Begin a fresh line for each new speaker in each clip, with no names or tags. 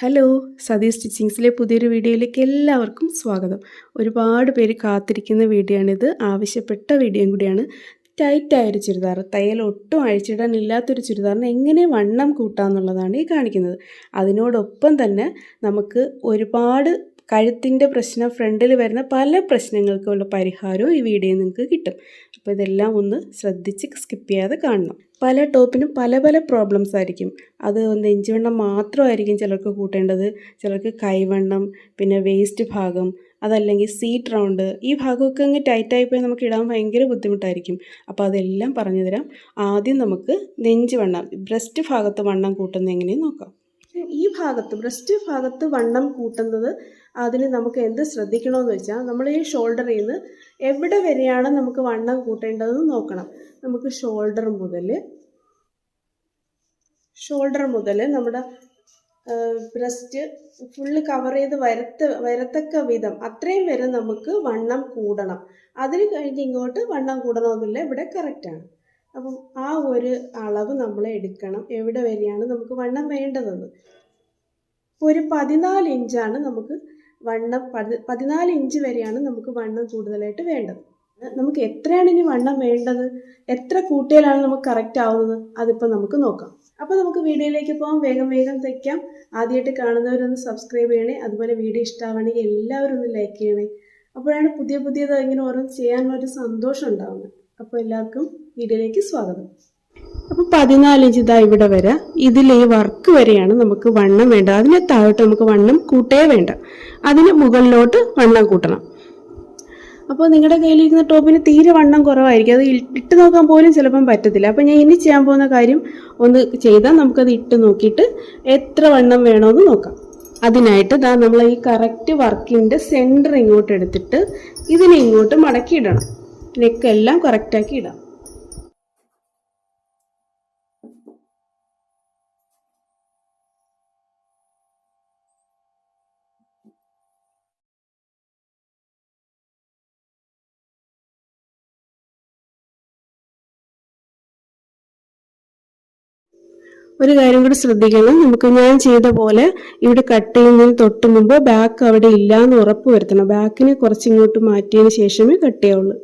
Hello Satheesh സ്റ്റിച്ചിങ്സിലെ പുതിയൊരു വീഡിയോയിലേക്ക് എല്ലാവർക്കും സ്വാഗതം. ഒരുപാട് പേര് കാത്തിരിക്കുന്ന വീഡിയോയാണിത്. ആവശ്യപ്പെട്ട വീഡിയോയും കൂടിയാണ്. ടൈറ്റായൊരു ചുരിദാർ തയ്യൽ ഒട്ടും അഴിച്ചിടാനില്ലാത്തൊരു ചുരിദാറിന് എങ്ങനെ വണ്ണം കൂട്ടാമെന്നുള്ളതാണ് ഈ കാണിക്കുന്നത്. അതിനോടൊപ്പം തന്നെ നമുക്ക് ഒരുപാട് കഴുത്തിന്റെ പ്രശ്നം ഫ്രണ്ടിൽ വരുന്ന പല പ്രശ്നങ്ങൾക്കുള്ള പരിഹാരവും ഈ വീഡിയോ നിങ്ങൾക്ക് കിട്ടും. അപ്പോൾ ഇതെല്ലാം ഒന്ന് ശ്രദ്ധിച്ച് സ്കിപ്പ് ചെയ്യാതെ കാണണം. പല ടോപ്പിനും പല പല പ്രോബ്ലംസ് ആയിരിക്കും. അത് നെഞ്ചുവണ്ണം മാത്രമായിരിക്കും ചിലർക്ക് കൂട്ടേണ്ടത്. ചിലർക്ക് കൈവണ്ണം പിന്നെ വേസ്റ്റ് ഭാഗം അതല്ലെങ്കിൽ സീറ്റ് റൗണ്ട് ഈ ഭാഗമൊക്കെ അങ്ങ് ടൈറ്റായി പോയി നമുക്ക് ഇടാൻ ഭയങ്കര ബുദ്ധിമുട്ടായിരിക്കും. അപ്പോൾ അതെല്ലാം പറഞ്ഞു തരാം. ആദ്യം നമുക്ക് നെഞ്ച് വണ്ണം ബ്രസ്റ്റ് ഭാഗത്ത് വണ്ണം കൂട്ടുന്നത് എങ്ങനെയെന്ന് നോക്കാം. ഈ ഭാഗത്ത് ബ്രസ്റ്റ് ഭാഗത്ത് വണ്ണം കൂട്ടുന്നത് അതിന് നമുക്ക് എന്ത് ശ്രദ്ധിക്കണമെന്ന് വെച്ചാൽ നമ്മൾ ഈ ഷോൾഡറിൽ നിന്ന് എവിടെ വരെയാണ് നമുക്ക് വണ്ണം കൂട്ടേണ്ടതെന്ന് നോക്കണം. നമുക്ക് ഷോൾഡർ മുതൽ ഷോൾഡർ മുതൽ നമ്മുടെ ബ്രസ്റ്റ് ഫുള്ള് കവർ ചെയ്ത് വരത്ത വരത്തക്ക വിധം അത്രയും വരെ നമുക്ക് വണ്ണം കൂടണം. അതിന് കഴിഞ്ഞ് ഇങ്ങോട്ട് വണ്ണം കൂടണമെന്നില്ല ഇവിടെ കറക്റ്റാണ് അപ്പം ആ ഒരു അളവ് നമ്മൾ എടുക്കണം എവിടെ വരെയാണ് നമുക്ക് വണ്ണം വേണ്ടതെന്ന്. ഒരു പതിനാല് ഇഞ്ചാണ് നമുക്ക് വണ്ണം പതി പതിനാല് ഇഞ്ച് വരെയാണ് നമുക്ക് വണ്ണം കൂടുതലായിട്ട് വേണ്ടത്. നമുക്ക് എത്രയാണ് ഇനി വണ്ണം വേണ്ടത്? എത്ര കൂട്ടിയാലാണ് നമുക്ക് കറക്റ്റ് ആവുന്നത്? അതിപ്പോൾ നമുക്ക് നോക്കാം. അപ്പോൾ നമുക്ക് വീഡിയോയിലേക്ക് പോകാം വേഗം വേഗം തയ്ക്കാം ആദ്യമായിട്ട് കാണുന്നവരൊന്ന് സബ്സ്ക്രൈബ് ചെയ്യണേ. അതുപോലെ വീഡിയോ ഇഷ്ടമാവണമെങ്കിൽ എല്ലാവരും ഒന്ന് ലൈക്ക് ചെയ്യണേ. അപ്പോഴാണ് പുതിയ പുതിയത് ഇങ്ങനെ ഓരോന്ന് ചെയ്യാനുള്ളൊരു സന്തോഷം ഉണ്ടാവുന്നത്. അപ്പോൾ എല്ലാവർക്കും വീഡിയോയിലേക്ക് സ്വാഗതം. അപ്പോൾ പതിനാല് ഇഞ്ച് ഇതാ ഇവിടെ വരെ. ഇതിൽ ഈ വർക്ക് വരെയാണ് നമുക്ക് വണ്ണം വേണ്ടത്. അതിന് താഴോട്ട് നമുക്ക് വണ്ണം കൂട്ടേ വേണ്ട. അതിന് മുകളിലോട്ട് വണ്ണം കൂട്ടണം. അപ്പോൾ നിങ്ങളുടെ കയ്യിലിരിക്കുന്ന ടോപ്പിന് തീരെ വണ്ണം കുറവായിരിക്കും. അത് ഇട്ട് നോക്കാൻ പോലും ചിലപ്പം പറ്റത്തില്ല. അപ്പോൾ ഞാൻ ഇനി ചെയ്യാൻ പോകുന്ന കാര്യം ഒന്ന് ചെയ്താൽ നമുക്കത് ഇട്ട് നോക്കിയിട്ട് എത്ര വണ്ണം വേണമെന്ന് നോക്കാം. അതിനായിട്ട് ഇതാ നമ്മൾ ഈ കറക്റ്റ് വർക്കിന്റെ സെന്റർ ഇങ്ങോട്ട് എടുത്തിട്ട് ഇതിനെ ഇങ്ങോട്ട് മടക്കിയിടണം. നെക്കെല്ലാം കറക്റ്റാക്കി ഇടാം. ഒരു കാര്യം കൂടി ശ്രദ്ധിക്കണം. നമുക്ക് ഞാൻ ചെയ്ത പോലെ ഇവിടെ കട്ട് ചെയ്യുന്നതിന് തൊട്ട് മുമ്പ് ബാക്ക് അവിടെ ഇല്ല എന്ന് ഉറപ്പ് വരുത്തണം. ബാക്കിനെ കുറച്ച് ഇങ്ങോട്ട് മാറ്റിയതിന് ശേഷമേ കട്ട് ചെയ്യാവുള്ളൂ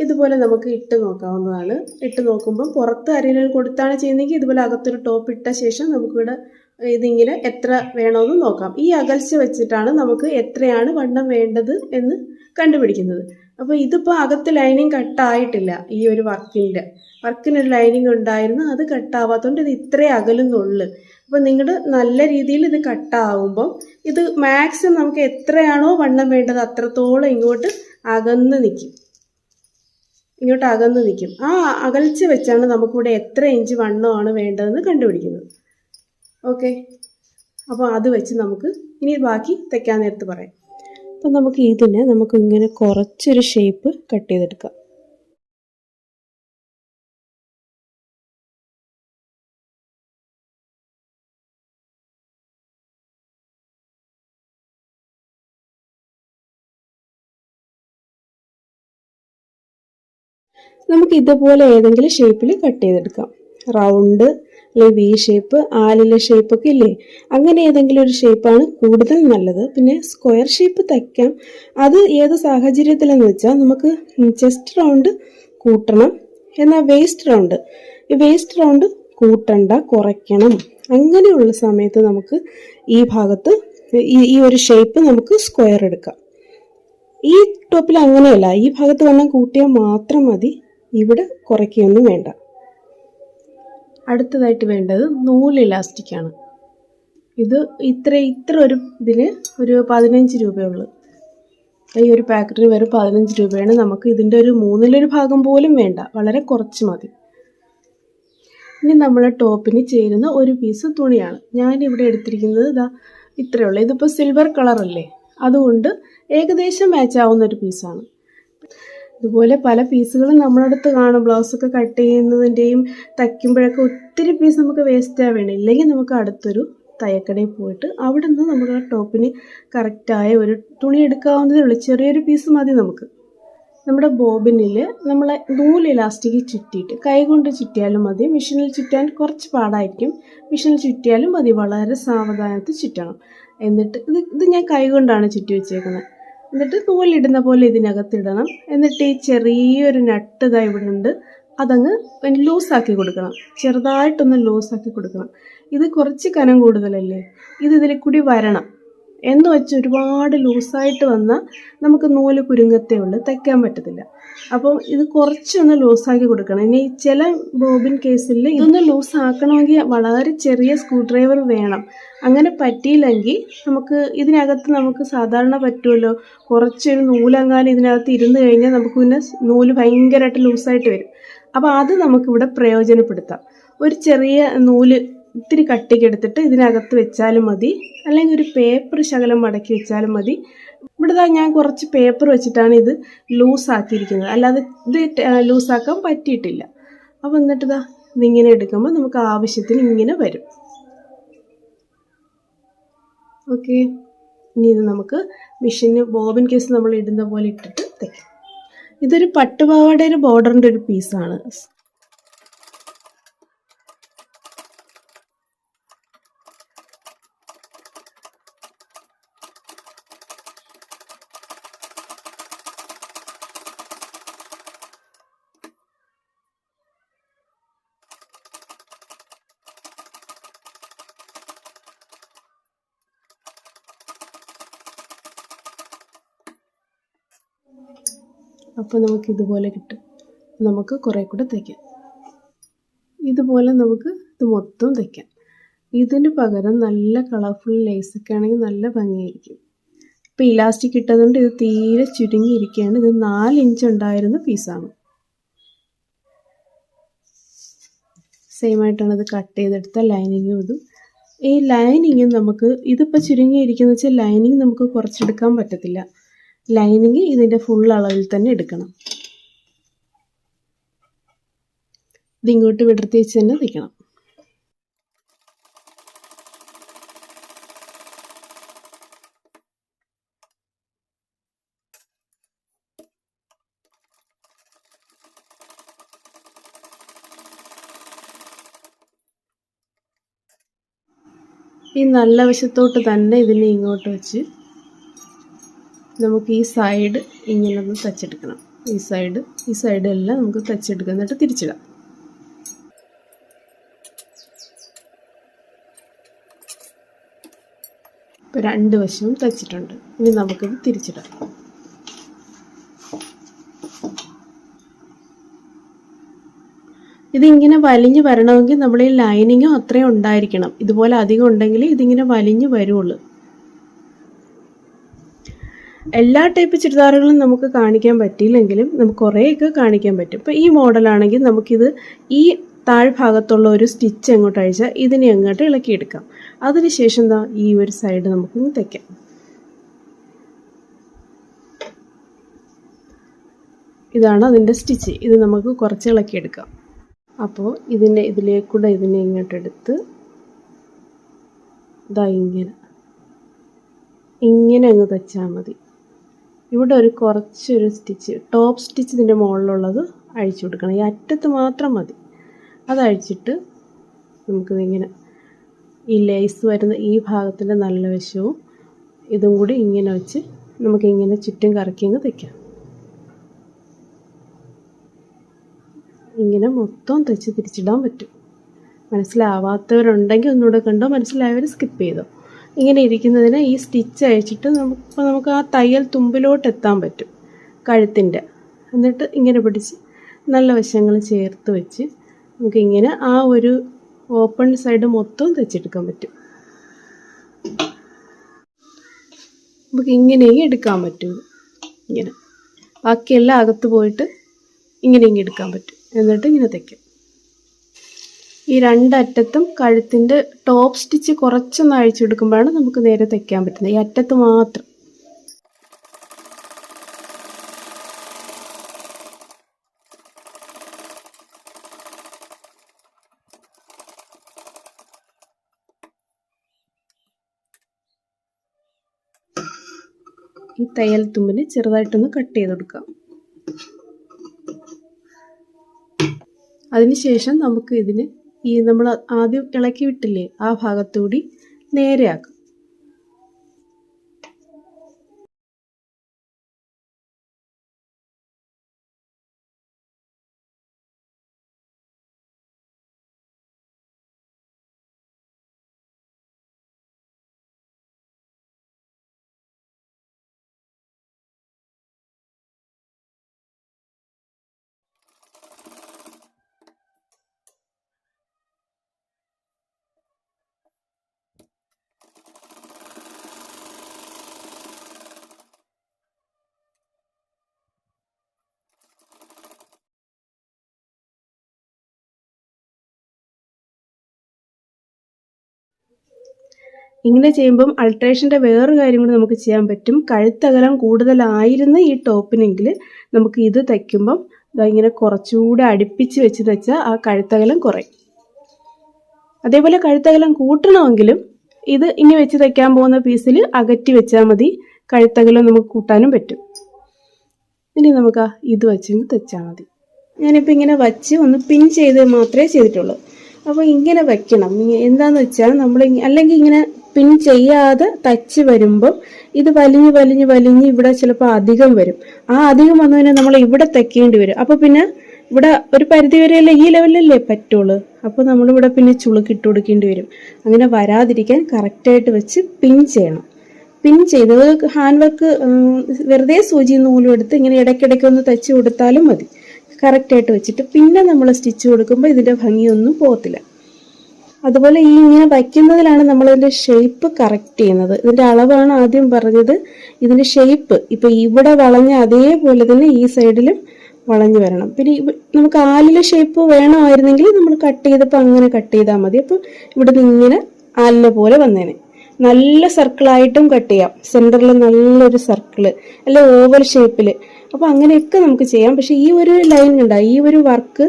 ഇതുപോലെ നമുക്ക് ഇട്ട് നോക്കാവുന്നതാണ്. ഇട്ട് നോക്കുമ്പോൾ പുറത്ത് അരയിൽ കൊടുത്താണ് ചെയ്യുന്നതെങ്കിൽ ഇതുപോലെ അകത്തൊരു ടോപ്പ് ഇട്ട ശേഷം നമുക്കിവിടെ ഇതിങ്ങനെ എത്ര വേണമെന്ന് നോക്കാം. ഈ അകൽച്ച വെച്ചിട്ടാണ് നമുക്ക് എത്രയാണ് വണ്ണം വേണ്ടത് എന്ന് കണ്ടുപിടിക്കുന്നത്. അപ്പോൾ ഇതിപ്പോൾ അകത്ത് ലൈനിങ് കട്ടായിട്ടില്ല ഈ ഒരു വർക്കിന്റെ വർക്കിനൊരു ലൈനിങ് ഉണ്ടായിരുന്നു അത് കട്ടാവാത്തതുകൊണ്ട് ഇത് ഇത്രേ അകലുന്നുള്ളു. അപ്പോൾ നിങ്ങളുടെ നല്ല രീതിയിൽ ഇത് കട്ടാവുമ്പം ഇത് മാക്സിമം നമുക്ക് എത്രയാണോ വണ്ണം വേണ്ടത് അത്രത്തോളം ഇങ്ങോട്ട് അകന്ന് നിൽക്കും ഇങ്ങോട്ട് അകന്ന് നിൽക്കും ആ അകൽച്ച വെച്ചാണ് നമുക്കിവിടെ എത്ര ഇഞ്ച് വണ്ണമാണ് വേണ്ടതെന്ന് കണ്ടുപിടിക്കുന്നത്. ഓക്കെ അപ്പോൾ അത് വെച്ച് നമുക്ക് ഇനി ബാക്കി തയ്ക്കാൻ നേരത്ത് പറയാം. അപ്പം നമുക്ക് ഇതിനെ നമുക്ക് ഇങ്ങനെ കുറച്ചൊരു ഷേപ്പ് കട്ട് ചെയ്തെടുക്കാം. നമുക്ക് ഇതുപോലെ ഏതെങ്കിലും ഷേപ്പിൽ കട്ട് ചെയ്തെടുക്കാം. റൗണ്ട് അല്ലെങ്കിൽ വി ഷേപ്പ് ആലിലെ ഷേപ്പൊക്കെ ഇല്ലേ? അങ്ങനെ ഏതെങ്കിലും ഒരു ഷേപ്പാണ് കൂടുതൽ നല്ലത്. പിന്നെ സ്ക്വയർ ഷേപ്പ് തയ്ക്കാം. അത് ഏത് സാഹചര്യത്തിലെന്ന് വെച്ചാൽ നമുക്ക് ചെസ്റ്റ് റൗണ്ട് കൂട്ടണം. എന്നാൽ വേസ്റ്റ് റൗണ്ട് ഈ വേസ്റ്റ് റൗണ്ട് കൂട്ടണ്ട കുറയ്ക്കണം. അങ്ങനെയുള്ള സമയത്ത് നമുക്ക് ഈ ഭാഗത്ത് ഈ ഒരു ഷേപ്പ് നമുക്ക് സ്ക്വയർ എടുക്കാം. ഈ ടോപ്പിൽ അങ്ങനെയല്ല. ഈ ഭാഗത്ത് വണ്ണം കൂട്ടിയാൽ മാത്രം മതി. ഇവിടെ കുറയ്ക്കുകയൊന്നും വേണ്ട. അടുത്തതായിട്ട് വേണ്ടത് നൂൽ ഇലാസ്റ്റിക്കാണ് ഇത് ഇത്ര ഇത്ര ഒരു ഇതിന് ഒരു പതിനഞ്ച് രൂപയുള്ളൂ. ഈ ഒരു പാക്കറ്റിന് വെറും പതിനഞ്ച് രൂപയാണ്. നമുക്ക് ഇതിന്റെ ഒരു മൂന്നിലൊരു ഭാഗം പോലും വേണ്ട. വളരെ കുറച്ച് മതി. ഇനി നമ്മൾ ടോപ്പിന് ചേരുന്ന ഒരു പീസ് തുണിയാണ്. ഞാനിവിടെ എടുത്തിരിക്കുന്നത് ഇതാ ഇത്രയേ ഉള്ളൂ. ഇതിപ്പോൾ സിൽവർ കളറല്ലേ? അതുകൊണ്ട് ഏകദേശം മാച്ച് ആവുന്ന ഒരു പീസാണ്. ഇതുപോലെ പല പീസുകളും നമ്മളടുത്ത് കാണും. ബ്ലൗസൊക്കെ കട്ട് ചെയ്യുന്നതിന്റെയും തയ്ക്കുമ്പോഴൊക്കെ ഒത്തിരി പീസ് നമുക്ക് വേസ്റ്റ് ആവേണ്ട ഇല്ലെങ്കിൽ നമുക്ക് അടുത്തൊരു തയ്യക്കടയിൽ പോയിട്ട് അവിടെ നിന്ന് ആ ടോപ്പിന് കറക്റ്റായ ഒരു തുണി എടുക്കാവുന്നതേ ഉള്ളൂ. ചെറിയൊരു പീസ് മതി നമുക്ക്. നമ്മുടെ ബോബിനിൽ നമ്മൾ നൂൽ ഇലാസ്റ്റിക് ചുറ്റിയിട്ട് കൈകൊണ്ട് ചുറ്റിയാലും മതി. മെഷീനിൽ ചുറ്റാൻ കുറച്ച് പാടായിരിക്കും. മെഷീനിൽ ചുറ്റിയാലും മതി. വളരെ സാവധാനത്തിൽ ചുറ്റണം. എന്നിട്ട് ഇത് ഇത് ഞാൻ കൈ കൊണ്ടാണ് ചുറ്റി വെച്ചേക്കുന്നത്. എന്നിട്ട് നൂലിടുന്ന പോലെ ഇതിനകത്തിടണം. എന്നിട്ട് ഈ ചെറിയൊരു നട്ട് ഇതായി ഇവിടെ ഉണ്ട് അതങ്ങ് ലൂസാക്കി കൊടുക്കണം. ചെറുതായിട്ടൊന്ന് ലൂസാക്കി കൊടുക്കണം. ഇത് കുറച്ച് കനം കൂടുതലല്ലേ? ഇത് ഇതിൽ കൂടി വരണം. എന്ന് വെച്ച് ഒരുപാട് ലൂസായിട്ട് വന്നാൽ നമുക്ക് നൂൽ കുരുങ്ങത്തേ ഉള്ളൂ തയ്ക്കാൻ പറ്റത്തില്ല. അപ്പം ഇത് കുറച്ചൊന്ന് ലൂസാക്കി കൊടുക്കണം. ഇനി ചില ബോബിൻ കേസിൽ ഇതൊന്ന് ലൂസാക്കണമെങ്കിൽ വളരെ ചെറിയ സ്ക്രൂ ഡ്രൈവർ വേണം. അങ്ങനെ പറ്റിയില്ലെങ്കിൽ നമുക്ക് ഇതിനകത്ത് നമുക്ക് സാധാരണ പറ്റുമല്ലോ. കുറച്ചൊരു നൂലങ്ങാനും ഇതിനകത്ത് ഇരുന്ന് കഴിഞ്ഞാൽ നമുക്ക് പിന്നെ നൂൽ ഭയങ്കരമായിട്ട് ലൂസായിട്ട് വരും. അപ്പോൾ അത് നമുക്കിവിടെ പ്രയോജനപ്പെടുത്താം. ഒരു ചെറിയ നൂൽ ഇത്തിരി കട്ടിക്ക് എടുത്തിട്ട് ഇതിനകത്ത് വെച്ചാലും മതി. അല്ലെങ്കിൽ ഒരു പേപ്പർ ശകലം മടക്കി വെച്ചാലും മതി. ഇവിടെ ഞാൻ കുറച്ച് പേപ്പർ വെച്ചിട്ടാണ് ഇത് ലൂസാക്കിയിരിക്കുന്നത്. അല്ലാതെ ഇത് ലൂസാക്കാൻ പറ്റിയിട്ടില്ല. അപ്പോൾ എന്നിട്ട് ഇതാ ഇതിങ്ങനെ എടുക്കുമ്പോൾ നമുക്ക് ആവശ്യത്തിന് ഇങ്ങനെ വരും. ഓക്കെ. ഇനി ഇത് നമുക്ക് മെഷീന് ബോബിൻ കേസ് നമ്മൾ ഇടുന്ന പോലെ ഇട്ടിട്ട് തയ്ക്കാം ഇതൊരു പട്ടുപാവാടയുടെ ബോർഡറിന്റെ ഒരു പീസാണ് അപ്പോൾ നമുക്ക് ഇതുപോലെ കിട്ടും. നമുക്ക് കുറേ കൂടെ തയ്ക്കാം. ഇതുപോലെ നമുക്ക് ഇത് മൊത്തം തയ്ക്കാം. ഇതിന് പകരം നല്ല കളർഫുൾ ലേസൊക്കെ ആണെങ്കിൽ നല്ല ഭംഗിയായിരിക്കും. ഇപ്പോൾ ഇലാസ്റ്റിക് ഇട്ടതുകൊണ്ട് ഇത് തീരെ ചുരുങ്ങിയിരിക്കുകയാണ്. ഇത് നാല് ഇഞ്ച് ഉണ്ടായിരുന്ന പീസാണ് സെയിം ആയിട്ടാണ് ഇത് കട്ട് ചെയ്തെടുത്ത ലൈനിങ്ങും ഇതും. ഈ ലൈനിങ് നമുക്ക് ഇതിപ്പോൾ ചുരുങ്ങിയിരിക്കുന്ന വെച്ചാൽ ലൈനിങ് നമുക്ക് കുറച്ചെടുക്കാൻ പറ്റത്തില്ല. ലൈനിങ് ഇതിന്റെ ഫുൾ അളവിൽ തന്നെ എടുക്കണം. ഇതിങ്ങോട്ട് വിടർത്തി വെച്ച് തന്നെ തയ്ക്കണം ഈ നല്ല വശത്തോട്ട് തന്നെ ഇതിനെ ഇങ്ങോട്ട് വെച്ച് നമുക്ക് ഈ സൈഡ് ഇങ്ങനെ ഒന്ന് തച്ചെടുക്കണം ഈ സൈഡ് ഈ സൈഡ് എല്ലാം നമുക്ക് തച്ചെടുക്കാം എന്നിട്ട് തിരിച്ചിടാം. ഇപ്പോൾ രണ്ട് വശവും തച്ചിട്ടുണ്ട് ഇനി നമുക്കിത് തിരിച്ചിടാം. ഇതിങ്ങനെ വലിഞ്ഞ് വരണമെങ്കിൽ നമ്മൾ ഈ ലൈനിങ്ങും അത്രയും ഉണ്ടായിരിക്കണം. ഇതുപോലെ അധികം ഉണ്ടെങ്കിൽ ഇതിങ്ങനെ വലിഞ്ഞ് വരുള്ളൂ എല്ലാ ടൈപ്പ് ചുരിദാറുകളും നമുക്ക് കാണിക്കാൻ പറ്റിയില്ലെങ്കിലും നമുക്ക് കുറേയൊക്കെ കാണിക്കാൻ പറ്റും. ഇപ്പോൾ ഈ മോഡലാണെങ്കിൽ നമുക്കിത് ഈ താഴ്ഭാഗത്തുള്ള ഒരു സ്റ്റിച്ച് അങ്ങോട്ട് അഴിച്ചാൽ ഇതിനെ അങ്ങോട്ട് ഇളക്കിയെടുക്കാം അതിനുശേഷം ദാ ഈ ഒരു സൈഡ് നമുക്കൊന്ന് തയ്ക്കാം ഇതാണ് അതിന്റെ സ്റ്റിച്ച് ഇത് നമുക്ക് കുറച്ച് ഇളക്കിയെടുക്കാം അപ്പോൾ ഇതിന്റെ ഇതിലേക്കൂടെ ഇതിനെ ഇങ്ങോട്ട് എടുത്ത് ഇതാ ഇങ്ങനെ ഇങ്ങനെ അങ്ങ് തച്ചാൽ മതി. ഇവിടെ ഒരു കുറച്ചൊരു സ്റ്റിച്ച് ടോപ്പ് സ്റ്റിച്ച് ഇതിന്റെ മുകളിലുള്ളത് അഴിച്ചു കൊടുക്കണം. ഈ അറ്റത്ത് മാത്രം മതി. അത് അഴിച്ചിട്ട് നമുക്കിതിങ്ങനെ ഈ ലേസ് വരുന്ന ഈ ഭാഗത്തിന്റെ നല്ല വശവും ഇതും കൂടി ഇങ്ങനെ വെച്ച് നമുക്കിങ്ങനെ ചുറ്റും കറക്കി അങ്ങ് തയ്ക്കാം. ഇങ്ങനെ മൊത്തം തയ്ച്ച് തിരിച്ചിടാൻ പറ്റും. മനസ്സിലാവാത്തവരുണ്ടെങ്കിൽ ഒന്നുകൂടെ കണ്ടോ? മനസ്സിലായവർ സ്കിപ്പ് ചെയ്തോ? ഇങ്ങനെ ഇരിക്കുന്നതിന് ഈ സ്റ്റിച്ച് അയച്ചിട്ട് നമുക്ക് നമുക്ക് ആ തയ്യൽ തുമ്പിലോട്ട് എത്താൻ പറ്റും കഴുത്തിന്റെ എന്നിട്ട് ഇങ്ങനെ പിടിച്ച് നല്ല വശങ്ങൾ ചേർത്ത് വെച്ച് നമുക്കിങ്ങനെ ആ ഒരു ഓപ്പൺ സൈഡ് മൊത്തം തെച്ചെടുക്കാൻ പറ്റും. നമുക്ക് ഇങ്ങനെയും എടുക്കാൻ പറ്റും. ഇങ്ങനെ. ബാക്കിയെല്ലാം അകത്ത് പോയിട്ട് ഇങ്ങനെ ഇങ്ങനെ എടുക്കാൻ പറ്റും. എന്നിട്ട് ഇങ്ങനെ തയ്ക്കും. ഈ രണ്ടറ്റത്തും കഴുത്തിന്റെ ടോപ്പ് സ്റ്റിച്ച് കുറച്ചൊന്ന് അഴിച്ചെടുക്കുമ്പോഴാണ് നമുക്ക് നേരെ തയ്ക്കാൻ പറ്റുന്നത്. ഈ അറ്റത്ത് മാത്രം. ഈ തയ്യൽ തുമ്പിന് ചെറുതായിട്ടൊന്ന് കട്ട് ചെയ്ത് കൊടുക്കാം അതിനുശേഷം നമുക്ക് ഇതിന് ഈ നമ്മൾ ആദ്യം ഇളക്കി വിട്ടില്ലേ ആ ഭാഗത്തുകൂടി നേരെയാക്കാം. ഇങ്ങനെ ചെയ്യുമ്പം അൾട്രേഷന്റെ വേറൊരു കാര്യം കൂടി നമുക്ക് ചെയ്യാൻ പറ്റും. കഴുത്തകലം കൂടുതലായിരുന്ന ഈ ടോപ്പിനെങ്കിൽ നമുക്ക് ഇത് തയ്ക്കുമ്പം ഇങ്ങനെ കുറച്ചുകൂടെ അടുപ്പിച്ച് വെച്ച് തയ്ച്ചാൽ ആ കഴുത്തകലം കുറയും. അതേപോലെ കഴുത്തകലം കൂട്ടണമെങ്കിലും ഇത് ഇനി വെച്ച് തയ്ക്കാൻ പോകുന്ന പീസിൽ അകറ്റി വെച്ചാൽ മതി. കഴുത്തകലം നമുക്ക് കൂട്ടാനും പറ്റും. ഇനി നമുക്ക് ഇത് വെച്ചങ്ങ് തെച്ചാൽ മതി. ഞാനിപ്പോൾ ഇങ്ങനെ വച്ച് ഒന്ന് പിൻ ചെയ്ത് മാത്രമേ ചെയ്തിട്ടുള്ളൂ. അപ്പോൾ ഇങ്ങനെ വയ്ക്കണം എന്താണെന്ന് വെച്ചാൽ നമ്മൾ അല്ലെങ്കിൽ ഇങ്ങനെ പിൻ ചെയ്യാതെ തച്ച് വരുമ്പം ഇത് വലിഞ്ഞ് വലിഞ്ഞ് വലിഞ്ഞ് ഇവിടെ ചിലപ്പോൾ അധികം വരും. ആ അധികം വന്നതിനെ നമ്മൾ ഇവിടെ തെക്കേണ്ടി വരും. അപ്പോൾ പിന്നെ ഇവിടെ ഒരു പരിധി വരെയല്ലേ ഈ ലെവലിലല്ലേ പറ്റുള്ളൂ. അപ്പോൾ നമ്മളിവിടെ പിന്നെ ചുളുക്കിട്ട് കൊടുക്കേണ്ടി വരും. അങ്ങനെ വരാതിരിക്കാൻ കറക്റ്റായിട്ട് വെച്ച് പിൻ ചെയ്യണം. പിൻ ചെയ്ത് ഹാൻഡ് വർക്ക് വെറുതെ സൂചി നൂലും എടുത്ത് ഇങ്ങനെ ഇടയ്ക്കിടയ്ക്ക് ഒന്ന് തച്ച് കൊടുത്താലും മതി. കറക്റ്റായിട്ട് വെച്ചിട്ട് പിന്നെ നമ്മൾ സ്റ്റിച്ച് കൊടുക്കുമ്പോൾ ഇതിന്റെ ഭംഗിയൊന്നും പോകത്തില്ല. അതുപോലെ ഈ ഇങ്ങനെ വയ്ക്കുന്നതിലാണ് നമ്മൾ ഇതിന്റെ ഷേപ്പ് കറക്റ്റ് ചെയ്യുന്നത്. ഇതിന്റെ അളവാണ് ആദ്യം പറഞ്ഞത്. ഇതിന്റെ ഷേപ്പ് ഇപ്പം ഇവിടെ വളഞ്ഞ അതേപോലെ തന്നെ ഈ സൈഡിലും വളഞ്ഞു വരണം. പിന്നെ നമുക്ക് ആലിലെ ഷേപ്പ് വേണമായിരുന്നെങ്കിൽ നമ്മൾ കട്ട് ചെയ്തപ്പോൾ അങ്ങനെ കട്ട് ചെയ്താൽ മതി. അപ്പോൾ ഇവിടെ നിന്ന് ഇങ്ങനെ ആലിനെ പോലെ വന്നേനെ. നല്ല സർക്കിളായിട്ടും കട്ട് ചെയ്യാം. സെന്ററിൽ നല്ലൊരു സർക്കിൾ അല്ലെ ഓവൽ ഷേപ്പിൽ അപ്പോൾ അങ്ങനെയൊക്കെ നമുക്ക് ചെയ്യാം. പക്ഷേ ഈ ഒരു ലൈൻ ഉണ്ടാകും ഈ ഒരു വർക്ക്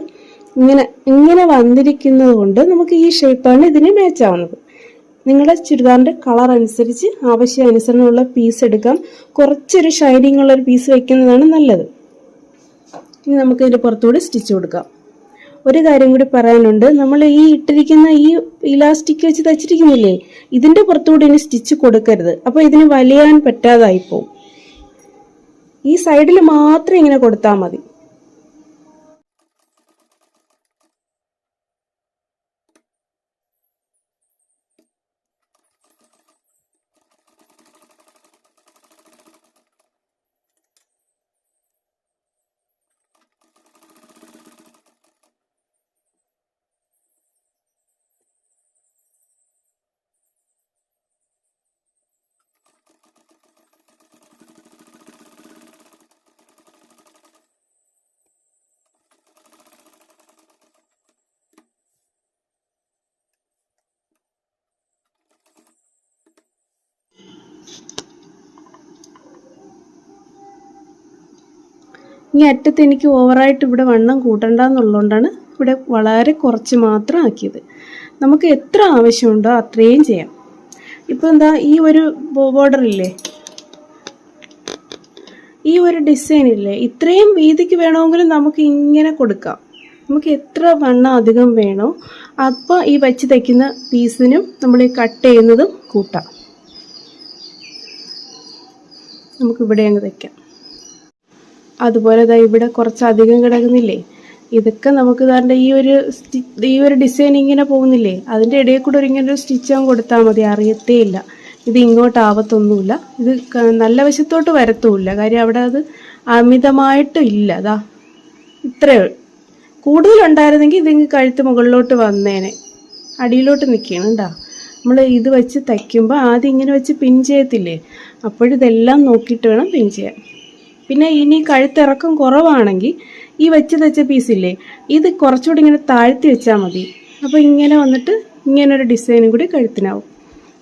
ഇങ്ങനെ ഇങ്ങനെ വന്നിരിക്കുന്നത് കൊണ്ട് നമുക്ക് ഈ ഷേപ്പാണ് ഇതിന് മാച്ച് ആവുന്നത്. നിങ്ങളുടെ ചുരിദാറിന്റെ കളർ അനുസരിച്ച് ആവശ്യാനുസരണമുള്ള പീസ് എടുക്കാം. കുറച്ചൊരു ഷൈനിങ് ഉള്ള ഒരു പീസ് വെക്കുന്നതാണ് നല്ലത്. ഇനി നമുക്ക് ഇതിന്റെ പുറത്തുകൂടി സ്റ്റിച്ച് കൊടുക്കാം. ഒരു കാര്യം കൂടി പറയാനുണ്ട്. നമ്മൾ ഈ ഇട്ടിരിക്കുന്ന ഈ ഇലാസ്റ്റിക് വെച്ച് തച്ചിരിക്കുന്നില്ലേ ഇതിന്റെ പുറത്തുകൂടി ഇനി സ്റ്റിച്ച് കൊടുക്കരുത്. അപ്പോൾ ഇതിന് വലിയാൻ പറ്റാതായി പോകും ഈ സൈഡിൽ മാത്രം ഇങ്ങനെ കൊടുത്താൽ മതി. ഈ അറ്റത്ത് എനിക്ക് ഓവറായിട്ട് ഇവിടെ വണ്ണം കൂട്ടണ്ട എന്നുള്ളതുകൊണ്ടാണ് ഇവിടെ വളരെ കുറച്ച് മാത്രം ആക്കിയത്. നമുക്ക് എത്ര ആവശ്യമുണ്ടോ അത്രയും ചെയ്യാം. ഇപ്പോൾ എന്താ ഈ ഒരു ബോർഡർ ഇല്ലേ? ഈ ഒരു ഡിസൈൻ ഇല്ലേ? ഇത്രയും വീതിക്ക് വേണമെങ്കിലും നമുക്ക് ഇങ്ങനെ കൊടുക്കാം. നമുക്ക് എത്ര വണ്ണം അധികം വേണോ അപ്പോൾ ഈ വച്ച് തയ്ക്കുന്ന പീസിനും നമ്മൾ ഈ കട്ട് ചെയ്യുന്നതും കൂട്ടാം. നമുക്ക് ഇവിടെ അങ്ങ് തയ്ക്കാം അതുപോലെ ദാ ഇവിടെ കുറച്ച് അധികം കിടക്കുന്നില്ലേ? ഇതൊക്കെ നമുക്ക് ഇതാണ്ട് ഈ ഒരു ഈ ഒരു ഡിസൈൻ ഇങ്ങനെ പോകുന്നില്ലേ? അതിന്റെ ഇടയിൽ കൂടെ ഒരു ഇങ്ങനെ ഒരു സ്റ്റിച്ച് അങ്ങ് കൊടുത്താൽ മതി അറിയത്തേ ഇല്ല. ഇത് ഇങ്ങോട്ട് ആവത്തൊന്നുമില്ല. ഇത് നല്ല വശത്തോട്ട് വരത്തുമില്ല. കാര്യം അവിടെ അത് അമിതമായിട്ടും ഇല്ല. അതാ ഇത്രയേ. കൂടുതലുണ്ടായിരുന്നെങ്കിൽ ഇതിങ്ങ് കഴുത്ത് മുകളിലോട്ട് വന്നേനെ. അടിയിലോട്ട് നിൽക്കണം കേട്ടോ നമ്മൾ ഇത് വെച്ച് തയ്ക്കുമ്പോൾ ആദ്യം ഇങ്ങനെ വെച്ച് പിൻ ചെയ്യത്തില്ലേ? അപ്പോഴിതെല്ലാം നോക്കിയിട്ട് വേണം പിൻ ചെയ്യാൻ. പിന്നെ ഇനി കഴുത്തിറക്കം കുറവാണെങ്കിൽ ഈ വെച്ച് തച്ച പീസില്ലേ ഇത് കുറച്ചുകൂടി ഇങ്ങനെ താഴ്ത്തി വെച്ചാൽ മതി. അപ്പോൾ ഇങ്ങനെ വന്നിട്ട് ഇങ്ങനെ ഒരു ഡിസൈനും കൂടി കഴുത്തിനാവും.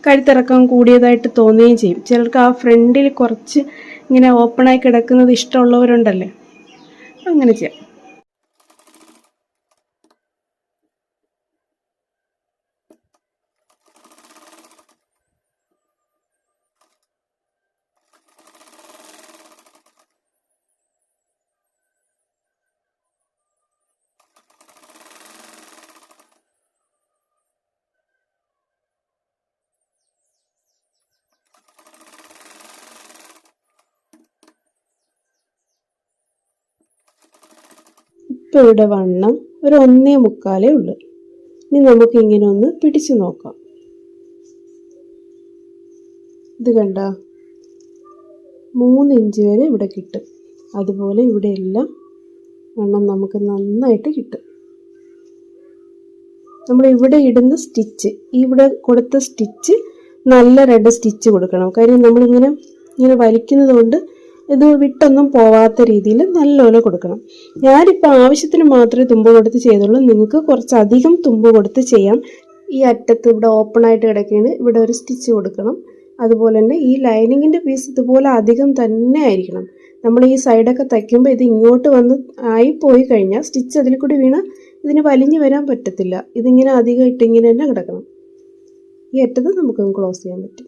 കഴുത്തിറക്കം കൂടിയതായിട്ട് തോന്നുകയും ചെയ്യും. ചിലർക്ക് ആ ഫ്രണ്ടിൽ കുറച്ച് ഇങ്ങനെ ഓപ്പണായി കിടക്കുന്നത് ഇഷ്ടമുള്ളവരുണ്ടല്ലേ? അങ്ങനെ ചെയ്യാം. ഇപ്പോൾ ഇവിടെ വണ്ണം ഒരു ഒന്നേ മുക്കാലേ ഉള്ളൂ. ഇനി നമുക്ക് ഇങ്ങനെ ഒന്ന് പിടിച്ചു നോക്കാം. ഇത് കണ്ട? മൂന്ന് ഇഞ്ച് വരെ ഇവിടെ കിട്ടും. അതുപോലെ ഇവിടെ എല്ലാം വണ്ണം നമുക്ക് നന്നായിട്ട് കിട്ടും. നമ്മൾ ഇവിടെ ഇടുന്ന സ്റ്റിച്ച് ഇവിടെ കൊടുത്ത സ്റ്റിച്ച് നല്ല രണ്ട് സ്റ്റിച്ച് കൊടുക്കണം. കാര്യം നമ്മളിങ്ങനെ ഇങ്ങനെ വലിക്കുന്നത് കൊണ്ട് ഇത് വിട്ടൊന്നും പോവാത്ത രീതിയിൽ നല്ലപോലെ കൊടുക്കണം. ഞാനിപ്പോൾ ആവശ്യത്തിന് മാത്രമേ തുമ്പ് കൊടുത്ത് ചെയ്തുള്ളൂ. നിങ്ങൾക്ക് കുറച്ചധികം തുമ്പ് കൊടുത്ത് ചെയ്യാം. ഈ അറ്റത്ത് ഇവിടെ ഓപ്പൺ ആയിട്ട് കിടക്കുകയാണ് ഇവിടെ ഒരു സ്റ്റിച്ച് കൊടുക്കണം. അതുപോലെ തന്നെ ഈ ലൈനിങ്ങിന്റെ പീസ് ഇതുപോലെ അധികം തന്നെ ആയിരിക്കണം. നമ്മൾ ഈ സൈഡൊക്കെ തയ്ക്കുമ്പോൾ ഇത് ഇങ്ങോട്ട് വന്ന് ആയി പോയി കഴിഞ്ഞാൽ സ്റ്റിച്ച് അതിൽ കൂടി വീണ ഇതിന് വലിഞ്ഞു വരാൻ പറ്റത്തില്ല. ഇതിങ്ങനെ അധികം ഇട്ടിങ്ങനെ തന്നെ കിടക്കണം. ഈ അറ്റത്ത് നമുക്കൊന്ന് ക്ലോസ് ചെയ്യാൻ പറ്റും.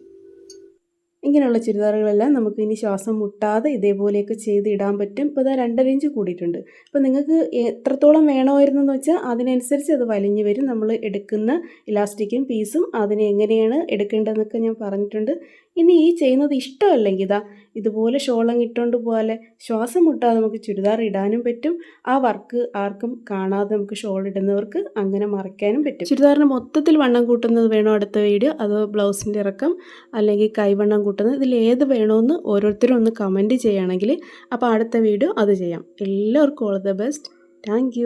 ഇങ്ങനെയുള്ള ചുരിദാറുകളെല്ലാം നമുക്ക് ഇനി ശ്വാസം മുട്ടാതെ ഇതേപോലെയൊക്കെ ചെയ്ത് ഇടാൻ പറ്റും. ഇപ്പോൾ ഇതാ രണ്ടര ഇഞ്ച് കൂടിയിട്ടുണ്ട്. അപ്പോൾ നിങ്ങൾക്ക് എത്രത്തോളം വേണമായിരുന്നെന്ന് വെച്ചാൽ അതിനനുസരിച്ച് അത് വലിഞ്ഞു വരും. നമ്മൾ എടുക്കുന്ന ഇലാസ്റ്റിക്കും പീസും അതിനെ എങ്ങനെയാണ് എടുക്കേണ്ടതെന്നൊക്കെ ഞാൻ പറഞ്ഞിട്ടുണ്ട്. ഇനി ഈ ചെയ്യുന്നത് ഇഷ്ടമല്ലെങ്കിൽ ഇതാ ഇതുപോലെ ഷോളം ഇട്ടുകൊണ്ട് പോലെ ശ്വാസം മുട്ടാതെ നമുക്ക് ചുരിദാർ ഇടാനും പറ്റും. ആ വർക്ക് ആർക്കും കാണാതെ നമുക്ക് ഷോൾ ഇടുന്നവർക്ക് അങ്ങനെ മറയ്ക്കാനും പറ്റും. ചുരിദാറിന് മൊത്തത്തിൽ വണ്ണം കൂട്ടുന്നത് വേണോ അടുത്ത വീഡിയോ? അതോ ബ്ലൗസിന്റെ ഇറക്കം അല്ലെങ്കിൽ കൈവണ്ണം കൂട്ടുന്നത്? ഇതിൽ ഏത് വേണമെന്ന് ഓരോരുത്തരും ഒന്ന് കമന്റ് ചെയ്യുകയാണെങ്കിൽ. അപ്പോൾ അടുത്ത വീഡിയോ അത് ചെയ്യാം. എല്ലാവർക്കും ഓൾ ദ ബെസ്റ്റ് താങ്ക്